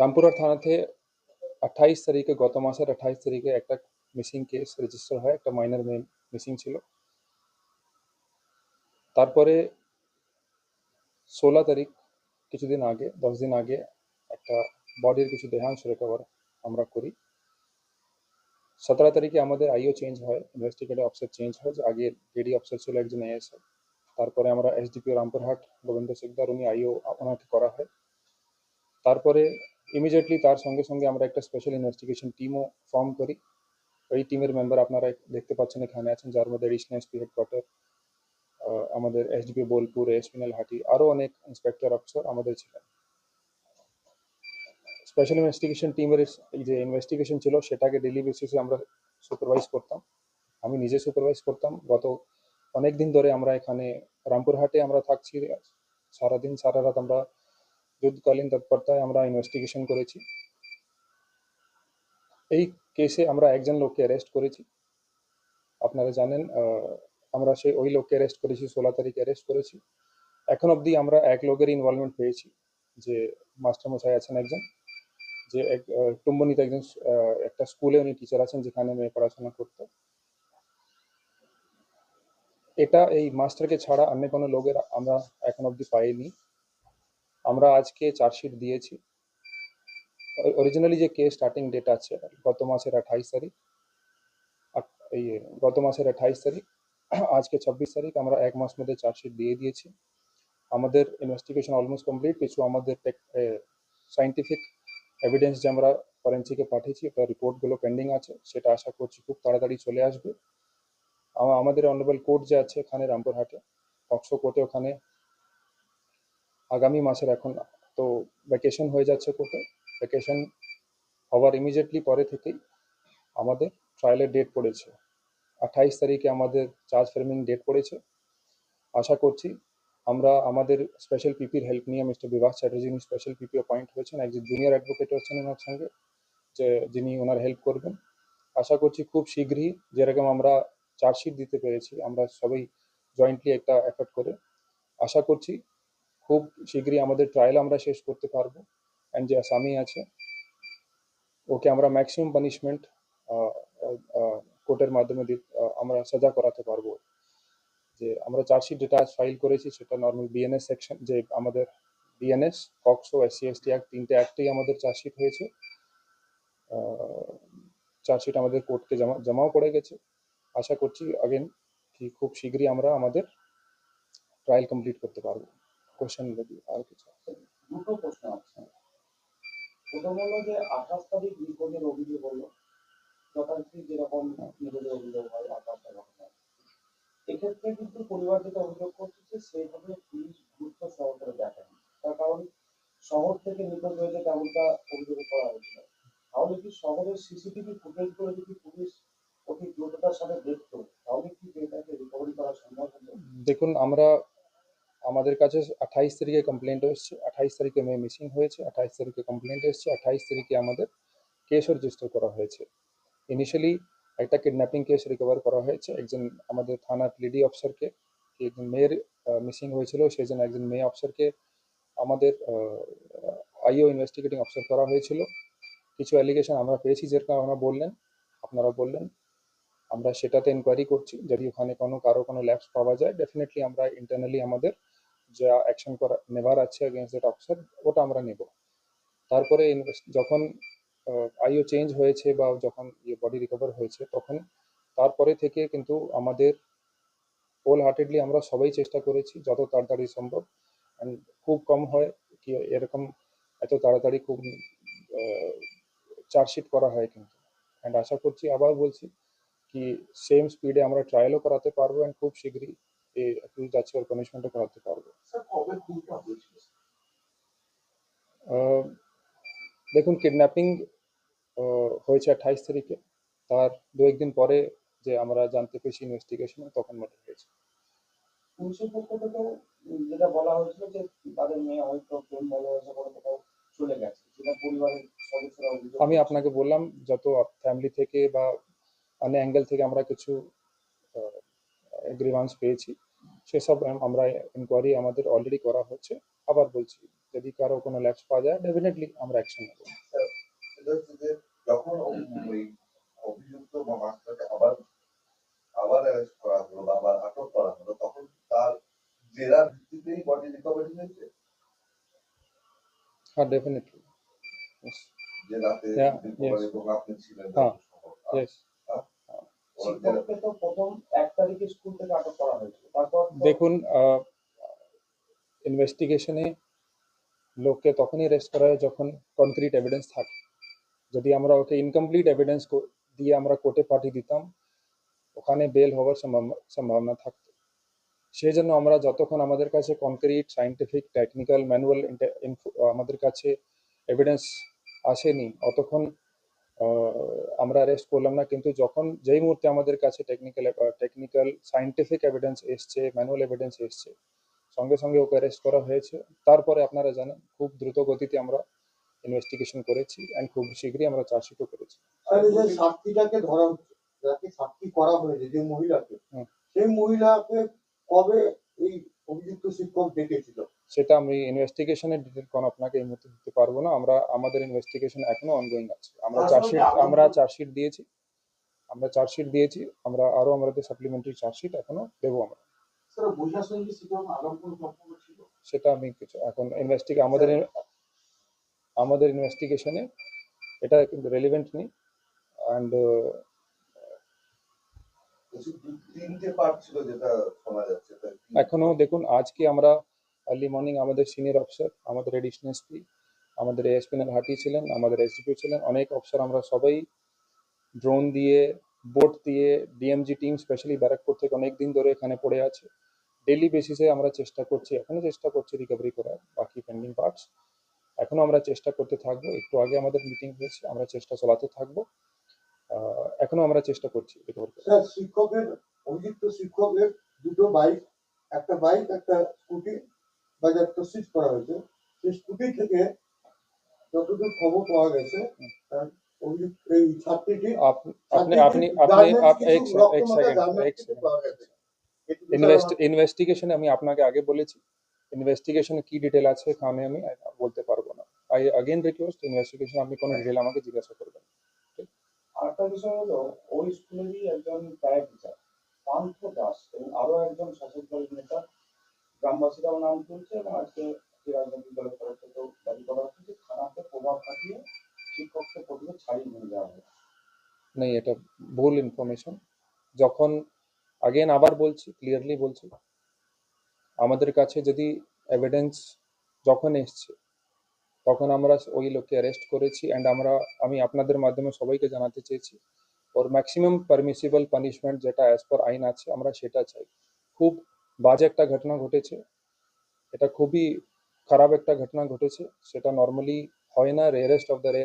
রামপুরহাট থানাতে আঠাইশ তারিখে গত মাসের আঠাইশ তারিখে একটা মিসিং কেস রেজিস্টার হয়, একটা মাইনার মেয়ে মিসিং ছিল। তারপরে ষোলো তারিখ, কিছুদিন আগে, দশ দিন আগে একটা বডির কিছু দেহাংশ রিকভার আমরা করি। সতেরো তারিখে আমাদের আইও চেঞ্জ হয় ইনভেস্টিগেটিভ অফিসার চেঞ্জ হয়, যে আগে ডেডি অফিসার ছিল একজন এএসআই তারপরে আমরা এসডিপিও রামপুরহাট, গোবিন্দ সিকদার, উনি আইও ওনাকে করা হয়। তারপরে ইমিডিয়েটলি তার সঙ্গে সঙ্গে আমরা একটা স্পেশাল ইনভেস্টিগেশন টিমও ফর্ম করি। এই টিমের মেম্বার আপনারা দেখতে পাচ্ছেন, এখানে আছেন যার মধ্যে এডিশনাল এসপি হেডকোয়ার্টার আমাদের এসডিপি বোলপুর এসপি হাটি আরও অনেক ইন্সপেক্টর অফিসার আমাদের ছিলেন। স্পেশাল ইনভেস্টিগেশন টিমের যে ইনভেস্টিগেশন ছিল, সেটাকে ডেলি বেসিসে আমরা সুপারভাইজ করতাম। আমি নিজে সুপারভাইজ করতাম। গত অনেক দিন ধরে আমরা এখানে রামপুরহাটে আমরা থাকছি। সারাদিন, সারা রাত আমরা যুদ্ধকালীন তৎপরতায় আমরা ইনভেস্টিগেশন করেছি। এই কেসে আমরা একজন লোককে অ্যারেস্ট করেছি। আপনারা জানেন আমরা সেই ওই লোককে অ্যারেস্ট করেছি, ষোলো তারিখে অ্যারেস্ট করেছি। এখন অবধি আমরা এক লোকের ইনভলভমেন্ট পেয়েছি, যে মাস্টারমশাই আছেন একজন, যে এক টুম্বনিতে একজন একটা স্কুলে উনি টিচার আছেন, যেখানে মেয়ে পড়াশোনা করতো। এটা এই মাস্টারকে ছাড়া অন্য কোনো লোকের আমরা এখন অবধি পাইনি। আমরা আজকে চার্জশিট দিয়েছি। অরিজিনালি যে কেস স্টার্টিং ডেট আছে, গত মাসের আঠাইশ তারিখ এই গত মাসের আঠাইশ তারিখ, আজকে ছাব্বিশ তারিখ, আমরা এক মাস মধ্যে চার্জশিট দিয়ে দিয়েছি। আমাদের ইনভেস্টিগেশন অলমোস্ট কমপ্লিট কিছু আমাদের সাইন্টিফিক এভিডেন্স যে আমরা ফরেন্সিকে পাঠিয়েছি তার রিপোর্টগুলো পেন্ডিং আছে, সেটা আশা করছি খুব তাড়াতাড়ি চলে আসবে। আমাদের অনারেবল কোর্ট যে আছে, এখানে রামপুরহাটে পক্সো কোর্টে ওখানে আগামী মাসের এখন, তো ভ্যাকেশন হয়ে যাচ্ছে কোর্টে। ভ্যাকেশন হওয়ার ইমিডিয়েটলি পরে থেকেই আমাদের ট্রায়ালের ডেট পড়েছে। আঠাইশ তারিখে আমাদের চার্জ ফ্রেমিং ডেট পড়েছে। আশা করছি আমরা আমাদের স্পেশাল পিপির হেল্প নিয়ে মিস্টার বিভাস চ্যাটার্জি উনি স্পেশাল পিপি অ্যাপয়েন্ট হয়েছেন। একজন জুনিয়র অ্যাডভোকেট হচ্ছেন ওনার সঙ্গে, যে যিনি ওনার হেল্প করবেন। আশা করছি খুব শীঘ্রই যেরকম আমরা চার্জশিট দিতে পেরেছি, আমরা সবাই জয়েন্টলি একটা এফর্ট করে। আশা করছি খুব শীঘ্রই আমাদের ট্রায়াল আমরা শেষ করতে পারব। অ্যান্ড যে আসামি আছে, ওকে আমরা ম্যাক্সিমাম পানিশমেন্ট কোর্টের মাধ্যমে আমরা সাজা করাতে পারব। যে আমরা চার্জশিট যেটা ফাইল করেছি সেটা নর্মাল বিএনএস সেকশন যে আমাদের BNS POCSO SC ST act তিনটে অ্যাক্টেই আমাদের চার্জশিট হয়েছে। চার্জশিট আমাদের কোর্টকে জমা, জমাও পড়ে গেছে। আশা করছি আগেন কি খুব শীঘ্রই আমরা আমাদের ট্রায়াল কমপ্লিট করতে পারব। কোশ্চেন যদি আর কিছু দুটো প্রশ্ন আছে। প্রথম হলো যে আঠাশ তারিখ নিখোঁজের অভিযোগ হলো। যথারীতি যেরকম নিখোঁজের অভিযোগ হয় আঠাশটা ঘটনা এক্ষেত্রে কিন্তু পরিবার যেটা অভিযোগ করছে যে সেইভাবে পুলিশ গুরুত্ব সহকারে দেখেনি তার কারণ শহর থেকে নিখোঁজ হয়েছে তেমনটা অভিযোগ করা হয়েছিল তাহলে কি শহরের সিসিটিভি ফুটেজ করে যদি পুলিশ অতি দ্রুততার সাথে দেখতো তাহলে কি এটাকে রিকভারি করা সম্ভব হতো? দেখুন আমরা আমাদের কাছে আঠাইশ তারিখে কমপ্লেন্ট এসছে, আঠাইশ তারিখে মেয়ে মিসিং হয়েছে, আঠাইশ তারিখে কমপ্লেন্ট এসছে, আঠাইশ তারিখে আমাদের কেসও রেজিস্টার করা হয়েছে। ইনিশিয়ালি একটা কিডন্যাপিং কেস রিকভার করা হয়েছে, একজন আমাদের থানার লিডি অফিসারকে একজন মেয়ের মিসিং হয়েছিল, সেই জন্য একজন মেয়ে অফিসারকে আমাদের আইও ইনভেস্টিগেটিং অফিসার করা হয়েছিল। কিছু অ্যালিগেশন আমরা পেয়েছি যেরকম আমরা বললেন আপনারা বললেন। আমরা সেটাতে ইনকোয়ারি করছি, যদি ওখানে কোনো, কারও কোনো ল্যাবস পাওয়া যায় ডেফিনেটলি আমরা ইন্টারনালি আমাদের যা অ্যাকশন করা নেবার আছে এগেনস্ট দ্যাট অফিসার ওটা আমরা নেব। তারপরে যখন আইও চেঞ্জ হয়েছে বা যখন ইয়ে বডি রিকভার হয়েছে, তখন তারপরে থেকে কিন্তু আমাদের হোল হার্টেডলি আমরা সবাই চেষ্টা করেছি যত তাড়াতাড়ি সম্ভব। খুব কম হয় কি, এরকম এত তাড়াতাড়ি খুব চার্জশিট করা হয় কিন্তু। অ্যান্ড আশা করছি, আবার বলছি কি সেম স্পিডে আমরা ট্রায়ালও করাতে পারব অ্যান্ড খুব শীঘ্রই। এই পানিশমেন্টও করাতে পারব। দেখুন কিডন্যাপিং হয়েছে আঠাইশ তারিখে। তার দু একদিন পরে যে আমরা জানতে পেরেছি ইনভেস্টিগেশনে তখন মার্ডার হয়েছে। পুলিশের পক্ষ থেকেও যেটা বলা হয়েছিল যে তাদের মেয়ে হয়তো প্রেম ভালোবাসা করে কোথাও চলে গেছে যেটা পরিবারের সদস্যরা আমি আপনাকে বললাম যত ফ্যামিলি থেকে বা অন্য অ্যাঙ্গেল থেকে আমরা কিছু গ্রিভান্স পেয়েছি। সেসব আম- আমরা ইনকোয়ারি আমাদের অলরেডি করা হচ্ছে। আবার বলছি যদি কারও কোনো ল্যাপস পাওয়া যায় ডেফিনেটলি আমরা অ্যাকশন নেব। যখন অভিযুক্ত বা মাস্টারকে আবার আবার অ্যারেস্ট করা হলো বা আবার আটক করা হলো তখন তার জেরার ভিত্তিতেই বডি রিকভারি হয়েছে? হ্যাঁ ডেফিনেটলি. এবং আপনি ছিলেন হ্যাঁ, দেখুন ইনভেস্টিগেশনে লোককে তখনই অ্যারেস্ট করা হয় যখন কনক্রিট এভিডেন্স থাকে। যদি আমরা ওকে ইনকমপ্লিট এভিডেন্স দিয়ে আমরা কোর্টে পাঠিয়ে দিতাম, ওখানে বেল হওয়ার সম্ভাবনা থাকতো। সেই জন্য আমরা যতক্ষণ আমাদের কাছে কনক্রিট সাইন্টিফিক টেকনিক্যাল ম্যানুয়াল আমাদের কাছে এভিডেন্স আসেনি, অতক্ষণ আমরা অ্যারেস্ট করলাম না কিন্তু যখন যেই মুহূর্তে আমাদের কাছে টেকনিক্যাল টেকনিক্যাল সাইন্টিফিক এভিডেন্স এসছে ম্যানুয়াল এভিডেন্স এসছে সঙ্গে সঙ্গে ওকে অ্যারেস্ট করা হয়েছে তারপরে আপনারা জানেন খুব দ্রুত গতিতে আমরা ইনভেস্টিগেশন করেছি অ্যান্ড খুব শীঘ্রই আমরা চার্জশিটও করেছি সাক্ষীটাকে ধরা হচ্ছে যাকে সাক্ষী করা হয়েছে যে মহিলাকে। সেই মহিলাকে কবে এই অভিযুক্ত শিক্ষক ডেকেছিল সেটা আমি ইনভেস্টিগেশনের ডিটেল কোন আপনাকে এই মুহূর্তে দিতে পারব না। আমরা আমাদের ইনভেস্টিগেশন এখনও অনগোয়িং আছে। আমরা চার্জশিট আমরা চার্জশিট দিয়েছি। আমরা চার্জশিট দিয়েছি। আমরা আরও আমাদের সাপ্লিমেন্টারি চার্জশিট এখনও দেবো আমরা। সেটা আমি কিছু এখন ইনভেস্টিগে আমাদের আমাদের ইনভেস্টিগেশনে এটা কিন্তু রেলিভেন্ট নেই। অ্যান্ড এখনও দেখুন, আজকে আমরা আর্লি মর্নিং আমাদের সিনিয়র অফিসার আমাদের এডিশনাল এসপি আমাদের এএসপি হাটি ছিলেন, আমাদের এসডিপি ছিলেন, অনেক অফিসার আমরা সবাই ড্রোন দিয়ে বোট দিয়ে ডিএমজি টিম স্পেশালি ব্যারাকপুর থেকে অনেক দিন ধরে এখানে পড়ে আছে। ডেলি বেসিসে আমরা চেষ্টা করছি, এখনও চেষ্টা করছি রিকভারি করার, বাকি পেন্ডিং পার্টস এখনও আমরা চেষ্টা করতে থাকব, একটু আগে আমাদের মিটিং হয়েছে, আমরা চেষ্টা চালাতে থাকব। এখনও আমরা চেষ্টা করছি স্যার শিক্ষকের অভিযুক্ত শিক্ষকের দুটো বাইক একটা বাইক একটা স্কুটি বাজারটা সিজ করা হয়েছে। সেই স্কুটি থেকে যতদূর খবর পাওয়া গেছে অভিযুক্ত এই ছাত্রীটি আপনি আপনি আপনি ইনভেস্টিগেশন আমি আপনাকে আগে বলেছি ইনভেস্টিগেশনে কি ডিটেল আছে এখানে আমি বলতে পারব না। আই আগেন রিকোয়েস্ট ইনভেস্টিগেশন আপনি কোনো হ্যাঁ। ডিটেল আমাকে জিজ্ঞাসা করবেন। একটা বিষয় হলো, ওই স্কুলেরই একজন প্রায় টিচার পান্থ দাস এবং আরও একজন শাসক দলের নেতা। গ্রামবাসীরাও নাম তুলছে এবং আজকে রাজনৈতিক দলের তরফ থেকেও দাবি করা হচ্ছে যে থানাতে প্রভাব খাটিয়ে শিক্ষককে প্রথমে ছাড়িয়ে নিয়ে যাওয়া হবে না মানে এটা ভুল ইনফরমেশন যখন আগেন আবার বলছি ক্লিয়ারলি বলছি, আমাদের কাছে যদি এভিডেন্স যখন এসছে তখন আমরা ওই লোককে অ্যারেস্ট করেছি অ্যান্ড আমরা, আমি আপনাদের মাধ্যমে সবাইকে জানাতে চেয়েছি ওর ম্যাক্সিমাম পারমিসিবল পানিশমেন্ট যেটা অ্যাজ পার আইন আছে, আমরা সেটা চাই। খুব বাজে একটা ঘটনা ঘটেছে। এটা খুবই খারাপ একটা ঘটনা ঘটেছে। সেটা নর্মালি হয় না রেয়ারেস্ট অফ দ্য রেয়ার